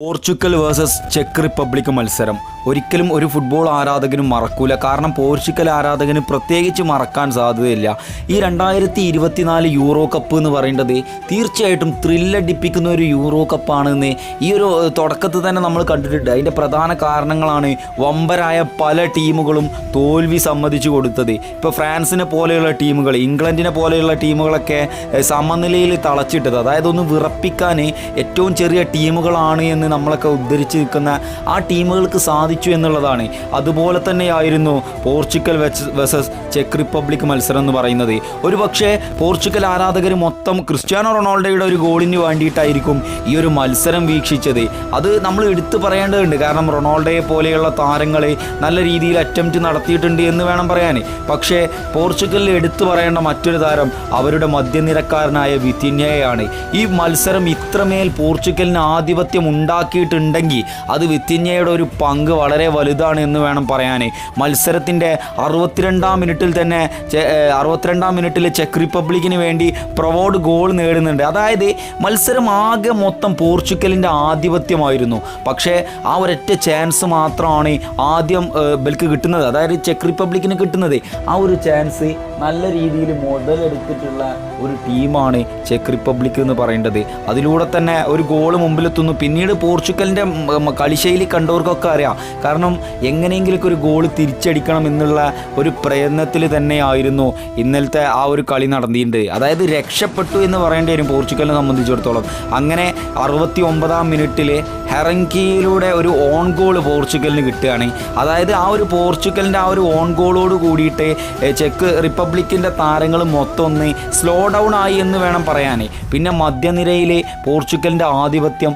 Portugal versus ചെക്ക് Republic മത്സരം. ഒരിക്കലും ഒരു ഫുട്ബോൾ ആരാധകനും മറക്കൂല. കാരണം പോർച്ചുഗൽ ആരാധകന് പ്രത്യേകിച്ച് മറക്കാൻ സാധ്യതയില്ല. ഈ രണ്ടായിരത്തി ഇരുപത്തിനാല് യൂറോ കപ്പ് എന്ന് പറയുന്നത് തീർച്ചയായിട്ടും ത്രില്ലടിപ്പിക്കുന്ന ഒരു യൂറോ കപ്പാണെന്ന് ഈ ഒരു തുടക്കത്തിൽ തന്നെ നമ്മൾ കണ്ടിട്ടുണ്ട്. അതിന്റെ പ്രധാന കാരണങ്ങളാണ് വമ്പരായ പല ടീമുകളും തോൽവി സമ്മതിച്ചു കൊടുത്തത്. ഇപ്പോൾ ഫ്രാൻസിനെ പോലെയുള്ള ടീമുകൾ ഇംഗ്ലണ്ടിനെ പോലെയുള്ള ടീമുകളൊക്കെ സമനിലയിൽ തളച്ചിട്ടത്. അതായത് ഒന്ന് വിറപ്പിക്കാൻ ഏറ്റവും ചെറിയ ടീമുകളാണ് എന്ന് നമ്മളൊക്കെ ഉദ്ധരിച്ച് നിൽക്കുന്ന ആ ടീമുകൾക്ക് സാധിച്ചു എന്നുള്ളതാണ്. അതുപോലെ തന്നെയായിരുന്നു പോർച്ചുഗൽ വെസസ് ചെക്ക് റിപ്പബ്ലിക് മത്സരം എന്ന് പറയുന്നത്. ഒരു പക്ഷേ പോർച്ചുഗൽ ആരാധകർ മൊത്തം ക്രിസ്ത്യാനോ റൊണാൾഡോയുടെ ഒരു ഗോളിന് വേണ്ടിയിട്ടായിരിക്കും ഈ ഒരു മത്സരം വീക്ഷിച്ചത്. അത് നമ്മൾ എടുത്തു പറയേണ്ടതുണ്ട്. കാരണം റൊണാൾഡോയെ പോലെയുള്ള താരങ്ങൾ നല്ല രീതിയിൽ അറ്റംപ്റ്റ് നടത്തിയിട്ടുണ്ട് എന്ന് വേണം പറയാൻ. പക്ഷേ പോർച്ചുഗലിൽ എടുത്തു പറയേണ്ട മറ്റൊരു താരം അവരുടെ മധ്യനിരക്കാരനായ വിത്തിന്യയാണ് ഈ മത്സരം ഇത്രമേൽ പോർച്ചുഗലിന് ആധിപത്യം ഉണ്ടാക്കിയിട്ടുണ്ടെങ്കിൽ അത് വിത്തിന്യയുടെ ഒരു പങ്ക് വളരെ വലുതാണ് എന്ന് വേണം പറയാൻ. മത്സരത്തിന്റെ അറുപത്തിരണ്ടാം മിനിറ്റിൽ തന്നെ അറുപത്തിരണ്ടാം മിനിറ്റിൽ ചെക്ക് റിപ്പബ്ലിക്കിന് വേണ്ടി പ്രൊവോഡ് ഗോൾ നേടുന്നുണ്ട്. അതായത് മത്സരം ആകെ മൊത്തം പോർച്ചുഗലിന്റെ ആധിപത്യമായിരുന്നു. പക്ഷേ ആ ഒരൊറ്റ ചാൻസ് മാത്രമാണ് ആദ്യം ബൽക്ക് കിട്ടുന്നത്. അതായത് ചെക്ക് റിപ്പബ്ലിക്കിന് കിട്ടുന്നത്. ആ ഒരു ചാൻസ് നല്ല രീതിയിൽ മുതലെടുത്തിട്ടുള്ള ഒരു ടീമാണ് ചെക്ക് റിപ്പബ്ലിക് എന്ന് പറയേണ്ടത്. അതിലൂടെ തന്നെ ഒരു ഗോൾ മുമ്പിലെത്തുന്നു. പിന്നീട് പോർച്ചുഗലിന്റെ കളിശൈലി കണ്ടവർക്കൊക്കെ അറിയാം. കാരണം എങ്ങനെയെങ്കിലൊക്കെ ഒരു ഗോൾ തിരിച്ചടിക്കണം എന്നുള്ള ഒരു പ്രയത്നത്തിൽ തന്നെയായിരുന്നു ഇന്നലത്തെ ആ ഒരു കളി നടന്നിട്ടുണ്ട്. അതായത് രക്ഷപ്പെട്ടു എന്ന് പറയേണ്ടി വരും പോർച്ചുഗലിനെ സംബന്ധിച്ചിടത്തോളം. അങ്ങനെ അറുപത്തി ഒമ്പതാം മിനിറ്റിൽ ഹെറങ്കിയിലൂടെ ഒരു ഓൺ ഗോൾ പോർച്ചുഗലിന് കിട്ടുകയാണ്. അതായത് ആ ഒരു പോർച്ചുഗലിന്റെ ആ ഒരു ഓൺ ഗോളോട് കൂടിയിട്ട് ചെക്ക് റിപ്പബ്ലിക്കിന്റെ താരങ്ങൾ മൊത്തം ഒന്ന് സ്ലോ ഡൗൺ ആയി എന്ന് വേണം പറയാനേ. പിന്നെ മധ്യനിരയിലെ പോർച്ചുഗലിന്റെ ആധിപത്യം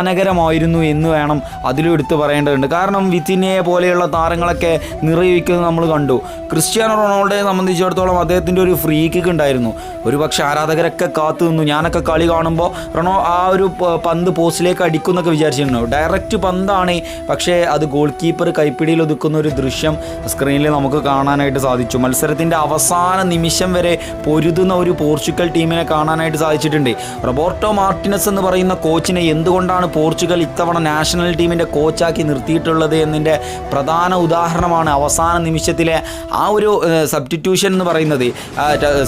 അതിഭയാനകരമായിരുന്നു എന്ന് വേണം അതിലും എടുത്തു പറയേണ്ടതുണ്ട്. കാരണം വിത്തിനയെ പോലെയുള്ള താരങ്ങളൊക്കെ നിറയിക്കുന്നത് നമ്മൾ കണ്ടു. ക്രിസ്ത്യാനോ റൊണാൾഡോയെ സംബന്ധിച്ചിടത്തോളം അദ്ദേഹത്തിന്റെ ഒരു ഫ്രീ കിക്ക് ഉണ്ടായിരുന്നു. ഒരു പക്ഷേ ആരാധകരൊക്കെ കാത്തു നിന്നു. ഞാനൊക്കെ കളി കാണുമ്പോൾ റൊണോ ആ ഒരു പന്ത് പോസ്റ്റിലേക്ക് അടിക്കുന്നൊക്കെ വിചാരിച്ചിട്ടുണ്ടാവും. ഡയറക്റ്റ് പന്താണ്. പക്ഷേ അത് ഗോൾ കീപ്പർ കൈപ്പിടിയിൽ ഒതുക്കുന്ന ഒരു ദൃശ്യം സ്ക്രീനിൽ നമുക്ക് കാണാനായിട്ട് സാധിച്ചു. മത്സരത്തിന്റെ അവസാന നിമിഷം വരെ പൊരുതുന്ന ഒരു പോർച്ചുഗൽ ടീമിനെ കാണാനായിട്ട് സാധിച്ചിട്ടുണ്ട്. റോബോർട്ടോ മാർട്ടിനസ് എന്ന് പറയുന്ന കോച്ചിനെ എന്തുകൊണ്ടാണ് പോർച്ചുഗൽ ഇത്തവണ നാഷണൽ ടീമിന്റെ കോച്ചാക്കി നിർത്തിയിട്ടുള്ളത് എന്നതിന്റെ പ്രധാന ഉദാഹരണമാണ് അവസാന നിമിഷത്തിലെ ആ ഒരു സബ്സ്റ്റിറ്റ്യൂഷൻ എന്ന് പറയുന്നത്.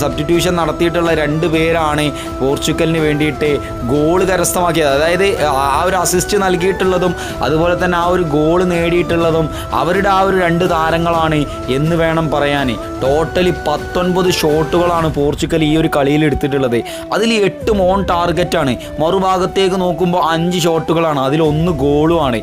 സബ്സ്റ്റിറ്റ്യൂഷൻ നടത്തിയിട്ടുള്ള രണ്ട് പേരാണ് പോർച്ചുഗലിന് വേണ്ടിയിട്ട് ഗോൾ കരസ്ഥമാക്കിയത്. അതായത് ആ ഒരു അസിസ്റ്റ് നൽകിയിട്ടുള്ളതും അതുപോലെ തന്നെ ആ ഒരു ഗോൾ നേടിയിട്ടുള്ളതും അവരുടെ ആ ഒരു രണ്ട് താരങ്ങളാണ് എന്ന് വേണം പറയാൻ. ടോട്ടലി പത്തൊൻപത് ഷോട്ടുകളാണ് പോർച്ചുഗൽ ഈ ഒരു കളിയിൽ എടുത്തിട്ടുള്ളത്. അതിൽ എട്ട് മോൺ ടാർഗറ്റാണ് മറുഭാഗത്തേക്ക് നോക്കുമ്പോൾ അഞ്ച് ഷോട്ടുകളാണ് അതിലൊന്ന് ഗോളുമാണ്.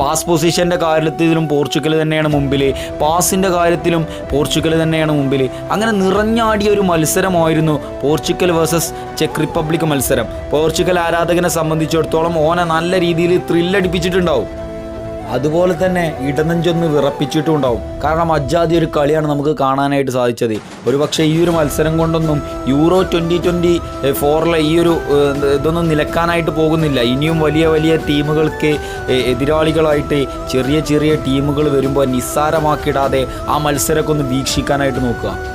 പാസ് പൊസിഷന്റെ കാര്യത്തിലും പോർച്ചുഗൽ തന്നെയാണ് മുമ്പിൽ പാസിന്റെ കാര്യത്തിലും പോർച്ചുഗൽ തന്നെയാണ് മുമ്പിൽ അങ്ങനെ നിറഞ്ഞാടിയ ഒരു മത്സരമായിരുന്നു പോർച്ചുഗൽ വേഴ്സസ് ചെക്ക് റിപ്പബ്ലിക് മത്സരം. പോർച്ചുഗൽ ആരാധകനെ സംബന്ധിച്ചിടത്തോളം ഓനെ നല്ല രീതിയിൽ ത്രില്ലടിപ്പിച്ചിട്ടുണ്ടാവും അതുപോലെ തന്നെ ഇടനെഞ്ചൊന്ന് വിറപ്പിച്ചിട്ടും ഉണ്ടാവും കാരണം അജാതി ഒരു കളിയാണ് നമുക്ക് കാണാനായിട്ട് സാധിച്ചത്. ഒരുപക്ഷെ ഈ ഒരു മത്സരം കൊണ്ടൊന്നും യൂറോ ട്വന്റി ട്വന്റി ഫോറിലെ ഈ ഒരു ഇതൊന്നും നിലക്കാനായിട്ട് പോകുന്നില്ല. ഇനിയും വലിയ വലിയ ടീമുകൾക്ക് എതിരാളികളായിട്ട് ചെറിയ ചെറിയ ടീമുകൾ വരുമ്പോൾ നിസ്സാരമാക്കിടാതെ ആ മത്സരമൊക്കെ ഒന്ന് വീക്ഷിക്കാനായിട്ട് നോക്കുക.